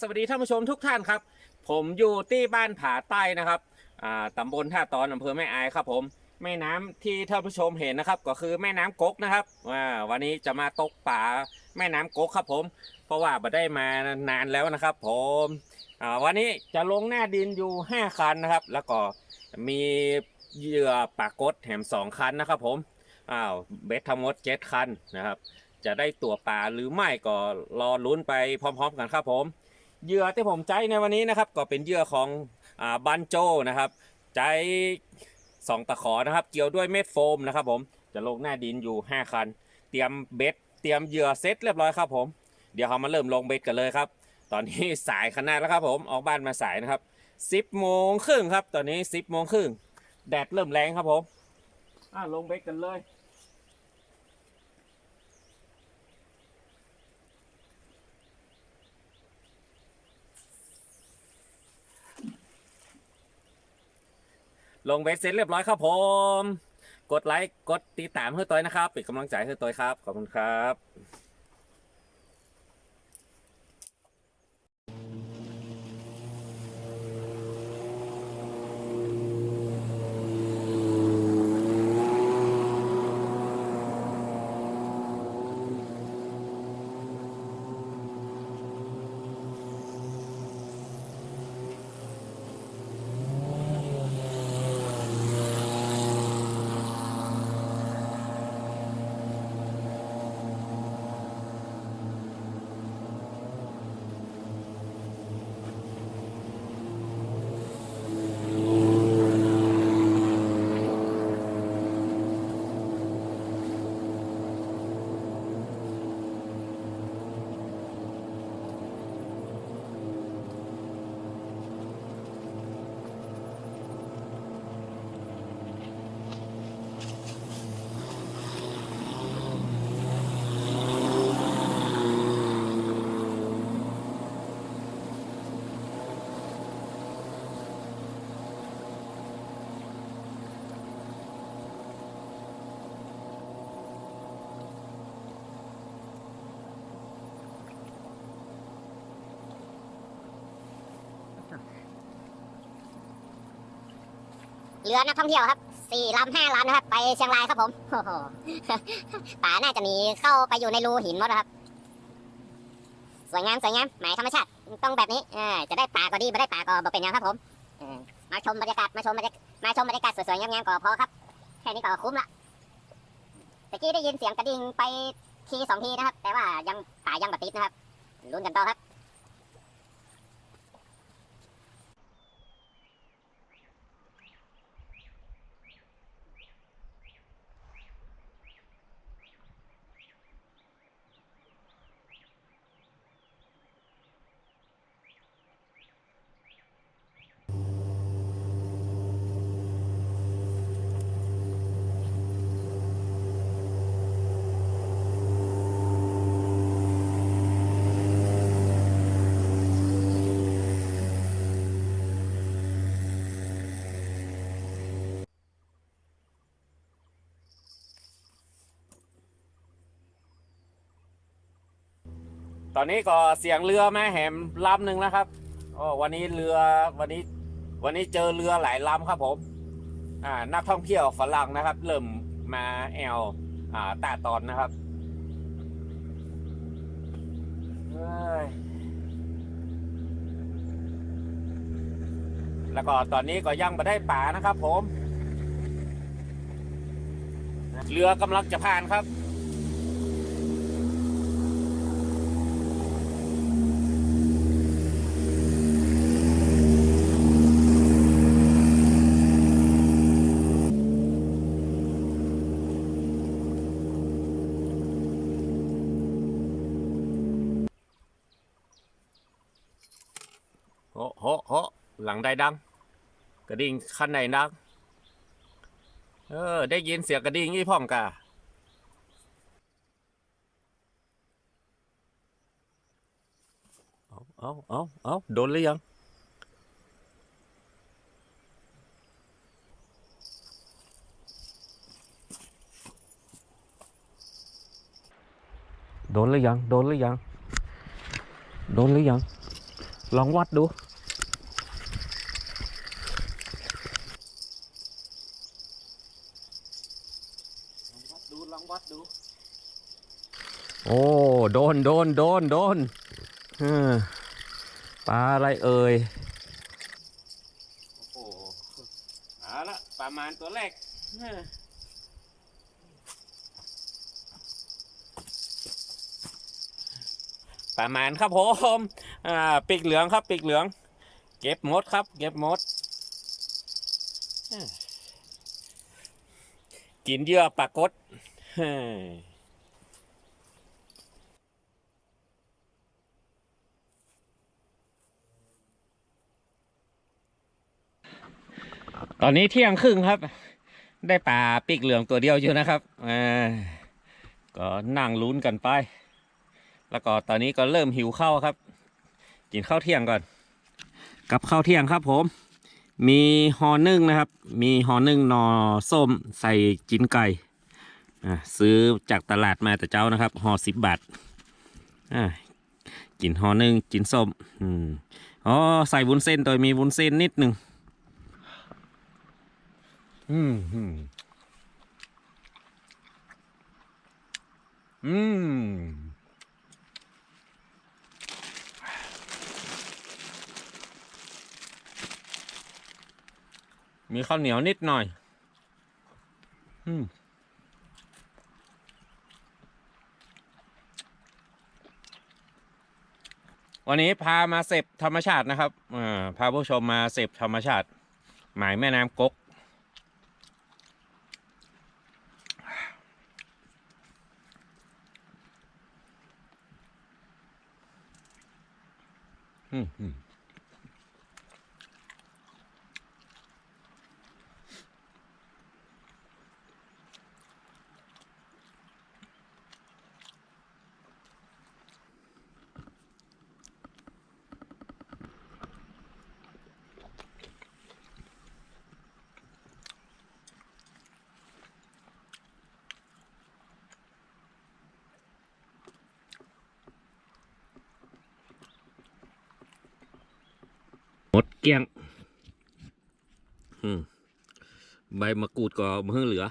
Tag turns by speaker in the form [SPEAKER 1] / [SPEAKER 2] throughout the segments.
[SPEAKER 1] สวัสดีท่านผู้ชมทุกท่านครับ ผมอยู่ที่บ้านผาใต้นะครับอ่าตำบลท่าตอนอำเภอแม่อายครับผม แม่น้ำที่ท่านผู้ชมเห็นนะครับ ก็คือแม่น้ำกกนะครับอ่าวันนี้จะมาตกป่าแม่น้ำกกครับผม เพราะว่าบ่ได้มานานแล้วนะครับ ผมวันนี้จะลงหน้าดินอยู่ 5 คันนะครับ แล้วก็มีเหยื่อปากกดแถม2 คันนะครับ ผมอ้าวเบสทั้งหมด7คันนะครับจะได้ตัวปลาหรือไม่ก็รอลุ้นไปพร้อม ๆ กันครับผม เหยื่อที่ผมใจในวันนี้นะครับ ก็เป็นเหยื่อของอ่าบันโจนะครับใจสองตะขอนะครับ เกี่ยวด้วยเม็ดโฟมนะครับ ผมจะลงหน้าดินอยู่ 5 คัน เตรียมเบ็ดเตรียมเหยื่อเซตเรียบร้อยครับผมเดี๋ยวเรามาเริ่มลงเบ็ดกันเลยครับ ตอนนี้สายขนาดแล้วครับ ผมออกบ้านมาสายนะครับ10โมงครึ่งครับ ตอนนี้10โมงครึ่งแดดเริ่มแรงครับผมอ่าลงเบ็ดกันเลย ลงเว็บเสร็จเรียบร้อยครับผม กดไลค์ กดติดตามเพื่อตัวนะครับ เป็นกำลังใจให้ตัวครับ ขอบคุณครับ
[SPEAKER 2] เรือนักท่องเที่ยวครับสี่ลำห้าลำนะครับ ไปเชียงรายครับผมโอ้โหป่าน่าจะหนีเข้าไปอยู่ในรูหินหมดครับ สวยงามสวยงามหมายธรรมชาติต้องแบบนี้จะได้ป่าก็ดีไม่ได้ป่าก็บ่เป็นยังครับผมมาชมบรรยากาศมาชมบรรยากาศมาชมบรรยากาศสวยๆงามๆก็พอครับแค่นี้ก็คุ้มละตะกี้ได้ยินเสียงกระดิ่งไปทีสองทีนะครับ แต่ว่ายังป่ายังบัติดนะครับลุ้นกันต่อครับ
[SPEAKER 1] ตอนนี้ก็เสียงเรือแม่แหมลำหนึ่งแล้วครับโอ้วันนี้เรือวันนี้ วันนี้เจอเรือหลายลำครับผมอ่านักท่องเที่ยวฝรั่งนะครับ เริ่มมาแอลอ่าตาตอนนะครับแล้วก็ตอนนี้ก็ยังไม่ได้ป่านะครับผม เรือกำลังจะผ่านครับ โอ้โหโห หลังใดดัง กระดิ่งคันไหนดัง เออ ได้ยินเสียงกระดิ่งยี่พ่อมกะเอาเอาเอาเอาโดนหรือยังโดนหรือยัง โดนหรือยัง โดนหรือยัง ลองวัดดู ลองวัดดู ลองวัดดู โอ้ โดนโดนโดนโดนปลาอะไรเอ่ย โอ้โหเอาละประมาณตัวแรกประมาณครับผมอ่าปีกเหลืองครับปีกเหลือง เก็บมดครับ เก็บมด กินเยื่อปลากดเฮ้ย ตอนนี้เที่ยงครึ่งครับ ได้ปลาปีกเหลืองตัวเดียวอยู่นะครับอ่าก็นั่งลุ้นกันไป แล้วก็ตอนนี้ก็เริ่มหิวข้าวครับ กินข้าวเที่ยงก่อน กับข้าวเที่ยงครับผม มีหอนึ่งนะครับ มีหอนึ่งนอส้มใส่จิ้นไก่ซื้อจากตลาดมาแต่เจ้านะครับหอสิบบาทกินหอนึ่งกินส้มอืมอ๋อใส่วุ้นเส้นโดยมีวุ้นเส้นนิดหนึ่ง อืมอืมอืมมีข้าวเหนียวนิดหน่อย อืมวันนี้พามาเสพธรรมชาตินะครับ พาผู้ชมมาเสพธรรมชาติ หมายแม่น้ำกก อืม ดเกลี้ยงใบมะกรูดก็มือเหลือ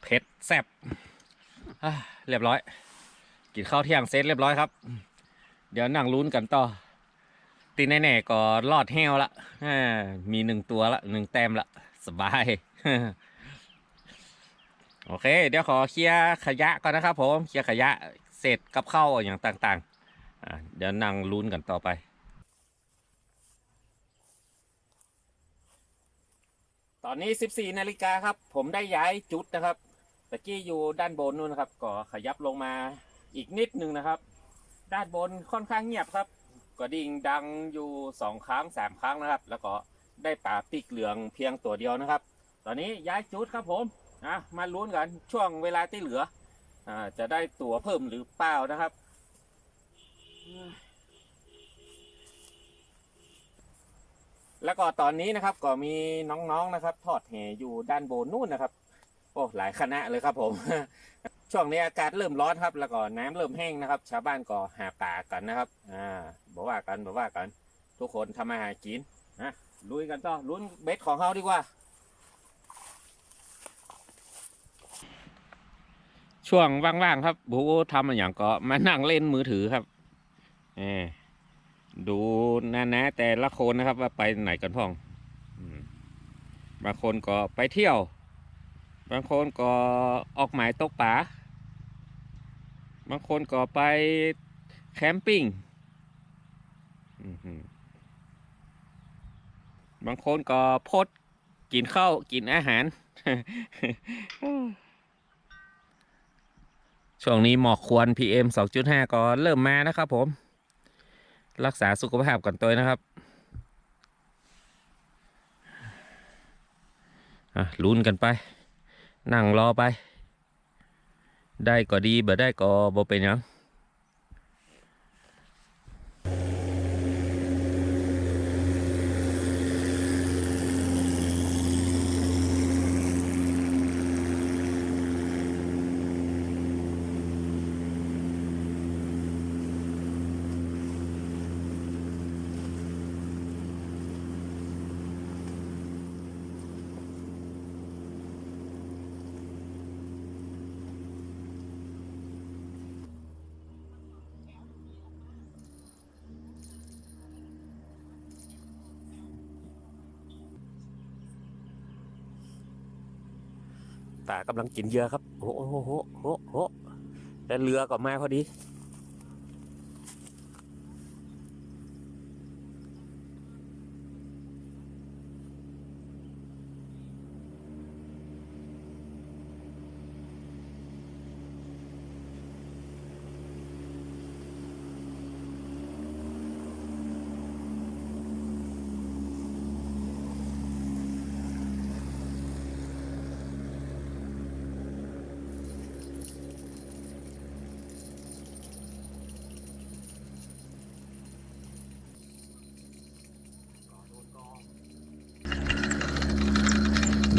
[SPEAKER 1] เผ็ดแซ่บเรียบร้อย กินข้าวเที่ยงเสร็จเรียบร้อยครับ เดี๋ยวนั่งลุ้นกันต่อ ตีแน่ๆก็รอดแห้วละมีหนึ่งตัวละหนึ่งแต้มละสบาย โอเค เดี๋ยวขอเคลียร์ขยะก่อนนะครับผม เคลียร์ขยะเศษกับข้าวอย่างต่างๆ เดี๋ยวนั่งลุ้นกันต่อไป ตอนนี้ 14 นาฬิกาครับ ผมได้ย้ายจุดนะครับตะกี้อยู่ด้านบนนู่นนะครับ ก็ขยับลงมาอีกนิดนึงนะครับ ด้านบนค่อนข้างเงียบครับกระดิ่งดังอยู่สองครั้งสามครั้งนะครับ แล้วก็ได้ป่าปีกเหลืองเพียงตัวเดียวนะครับ ตอนนี้ย้ายจุดครับผมอะมาลุ้นกันช่วงเวลาที่เหลืออจะได้ตั๋วเพิ่มหรือเปล่านะครับ แล้วก็ตอนนี้นะครับก็มีน้องๆนะครับ ทอดแห่อยู่ด้านบนนู่นนะครับ โอ้หลายคณะเลยครับผม ช่วงนี้อากาศเริ่มร้อนครับ แล้วก็น้ำเริ่มแห้งนะครับ ชาวบ้านก็หาป่ากันนะครับ อ่าบอกว่ากันบอกว่ากัน ทุกคนทำมาหากินนะลุยกันต่อลุ้นเบ็ดของเขาดีกว่า ช่วงว่างๆครับบูทำอย่างก็มานั่งเล่นมือถือครับ เออดูนะนะ แต่ละคนนะครับว่าไปไหนกันพ่องบางคนก็ไปเที่ยว บางคนก็ออกหมายตกป่าบางคนก็ไปแคมปิ้งบางคนก็พดกินข้าวกินอาหาร ช่วงนี้หมอกควัน PM 2.5 ก็เริ่มมานะครับผม รักษาสุขภาพก่อนตัวนะครับลุ้นกันไป นั่งรอไป ได้ก็ดีบ่ได้ก็บ่เป็นยัง ตากำลังกินเยอะครับโอ้โหโอ้โหโอ้โหแล้เรือก็มาพอดี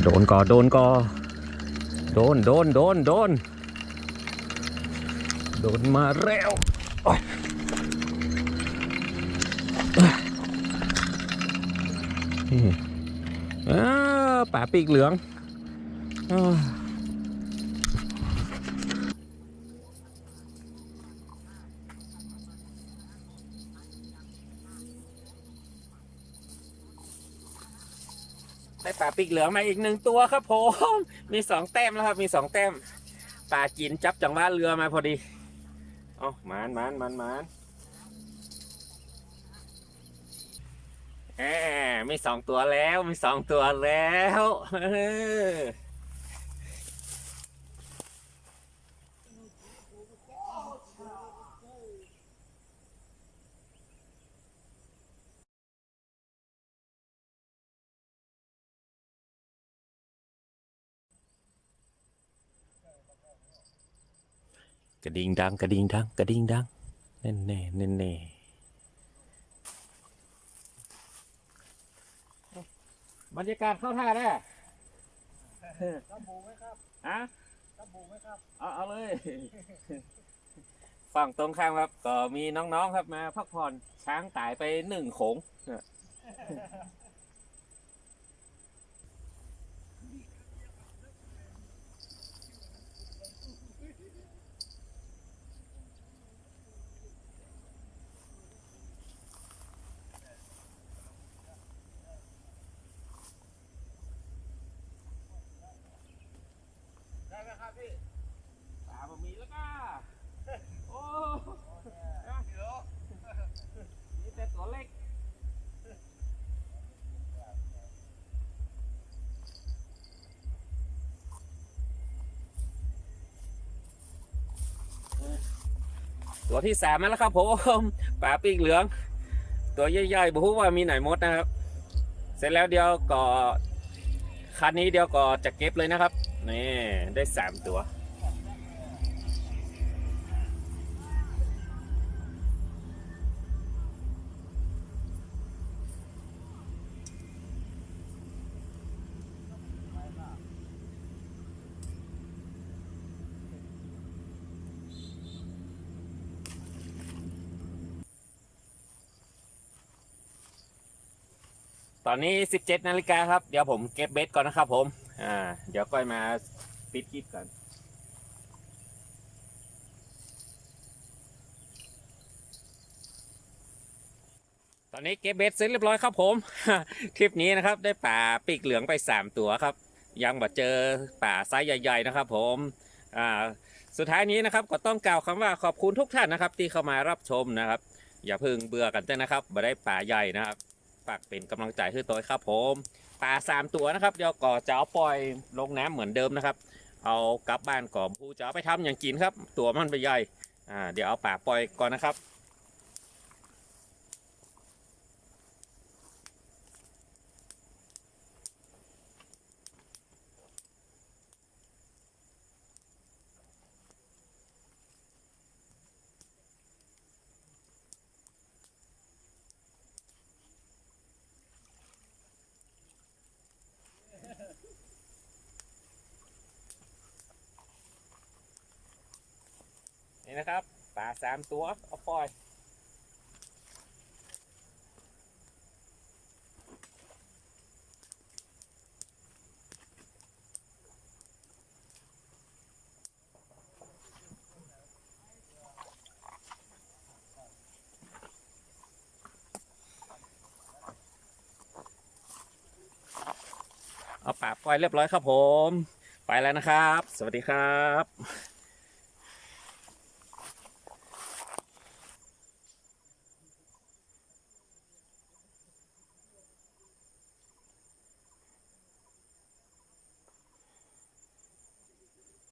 [SPEAKER 1] โดนก่อโดนก่อโดนโดนโดนโดนโดนมาแล้วโอ้ยนี่อ้าป่าปีกเหลืองอ ได้ป่าปีกเหลืองมาอีกหนึ่งตัวครับผมมีสองแต้มแล้วครับ มีสองแต้มป่ากินจับจังหวะเรือมาพอดีเอ๋อมานมานมานมานแหมมีสองตัวแล้วมีสองตัวแล้ว ระดิ่งดัง กระดิ่งดัง กระดิ่งดังแน่แน่แน่แน่บรรยากาศเข้าท่าได้
[SPEAKER 3] รับบูไหมครับ
[SPEAKER 1] ฮะ
[SPEAKER 3] รับบูไหมครับ
[SPEAKER 1] เอาเอาเลยฝั่งตรงข้ามครับ ก็มีน้องๆครับมาพักผ่อนช้างตายไปหนึ่งโขง ได้ไหมครับพี่ปลาบะมีแล้วก็โอ้นี่แต่ตัวเล็กตัวที่สามมาแล้วครับผมปลาปีกเหลือง ตัวใหญ่ๆบอกว่ามีไหนมดนะครับ เสร็จแล้วเดี๋ยวก็คันนี้เดี๋ยวก็จะเก็บเลยนะครับ นี่ได้สามตัว ตอนนี้ 17 นาฬิกาครับ เดี๋ยวผมเก็บเบ็ดก่อนนะครับผม อ่า เดี๋ยวก้อยมาปิดคลิปก่อนตอนนี้เก็บเบ็ดเสร็จเรียบร้อยครับผม ทริปนี้นะครับได้ป่าปีกเหลืองไป 3 ตัวครับ ยังบ่เจอป่าไซส์ใหญ่ๆนะครับผมอ่าสุดท้ายนี้นะครับก็ต้องกล่าวคำว่าขอบคุณทุกท่านนะครับ ที่เข้ามารับชมนะครับ อย่าเพิ่งเบื่อกันเต้นะครับบ่ได้ป่าใหญ่นะครับฝากเป็นกำลังใจให้ตัวครับผม ปลาสามตัวนะครับเดี๋ยวก่อจะเอาปล่อยลงน้ำเหมือนเดิมนะครับ เอากลับบ้านก่อนผู้จะเอาไปทำอย่างกินครับ ตัวมันไปใหญ่อ่าเดี๋ยวเอาปลาปล่อยก่อนนะครับ นะครับปลาสามตัวเอาปล่อยเอาปลาปล่อยเรียบร้อยครับผม ไปแล้วนะครับ สวัสดีครับ